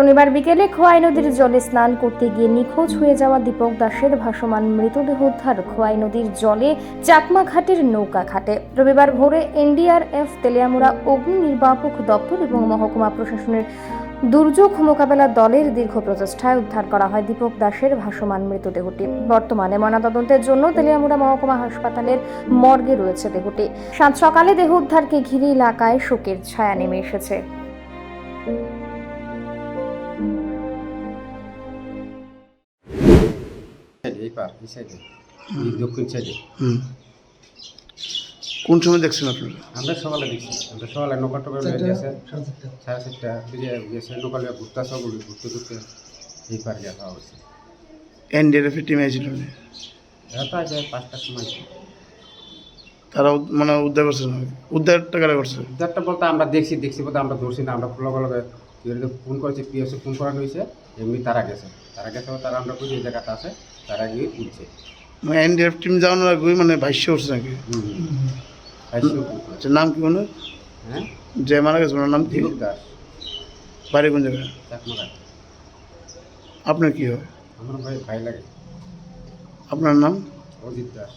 শনিবার বিকেলে খোয়াই নদীর জলে স্নান করতে গিয়ে নিখোঁজ হয়ে যাওয়া দীপক দাসের ভাসমান মৃতদেহ উদ্ধার খোয়াই নদীর জলে চাকমা ঘাটের নৌকা ঘাটে। রবিবার ভোরে এনডিআরএফ, তেলিয়ামুড়া, অগ্নি নির্বাপক দপ্তর এবং মহকুমা প্রশাসনের দুর্যোগ মোকাবেলা দলের দীর্ঘ প্রচেষ্টায় উদ্ধার করা হয় দীপক দাসের ভাসমান মৃতদেহটি। বর্তমানে ময়নাতদন্তের জন্য তেলিয়ামুড়া মহকুমা হাসপাতালের মর্গে রয়েছে দেহটি। সাত সকালে দেহ উদ্ধারকে ঘিরে এলাকায় শোকের ছায়া নেমে এসেছে। এই পার এই সাইডে এই দক্ষিণ সাইডে কোন সময় দেখছেন আপনারা? আমরা সকালে দেখছি। আমরা সকালে নৌকা টোকা গেছে সাড়ে চারটা। দিকে গেছে। নৌকা ঘুরতে সব ঘুরতে ঘুরতে এই পার গেছে অবশ্যই এনডিআরএফ এর টিম আইছিল? আছে পাঁচটার সময়। তারা মানে উদ্ধার করছে উদ্ধারটা কারা করছে? উদ্ধারটা বলতে আমরা দেখছি দেখছি বলতে আমরা ধরছি না। আমরা লগে লগে পিওরিতে ফোন করেছি পিএসে ফোন করানো হয়েছে এমনি তারা গেছে। তারা গেছে তারা আমরা বুঝি এই জায়গাটা আছে তারা গিয়ে তুলছে মানে এনডিআরএফ টিম যাওয়ানোর আগে মানে ভাষ্য করছে নাকি? আচ্ছা নাম কি মনে হ্যাঁ? যে মারা গেছে ওনার নাম কি? দাস। বাড়ি কোন জায়গায়? আপনার কি হয়? আমার ভাই ভাই লাগে। আপনার নাম? অজিত দাস।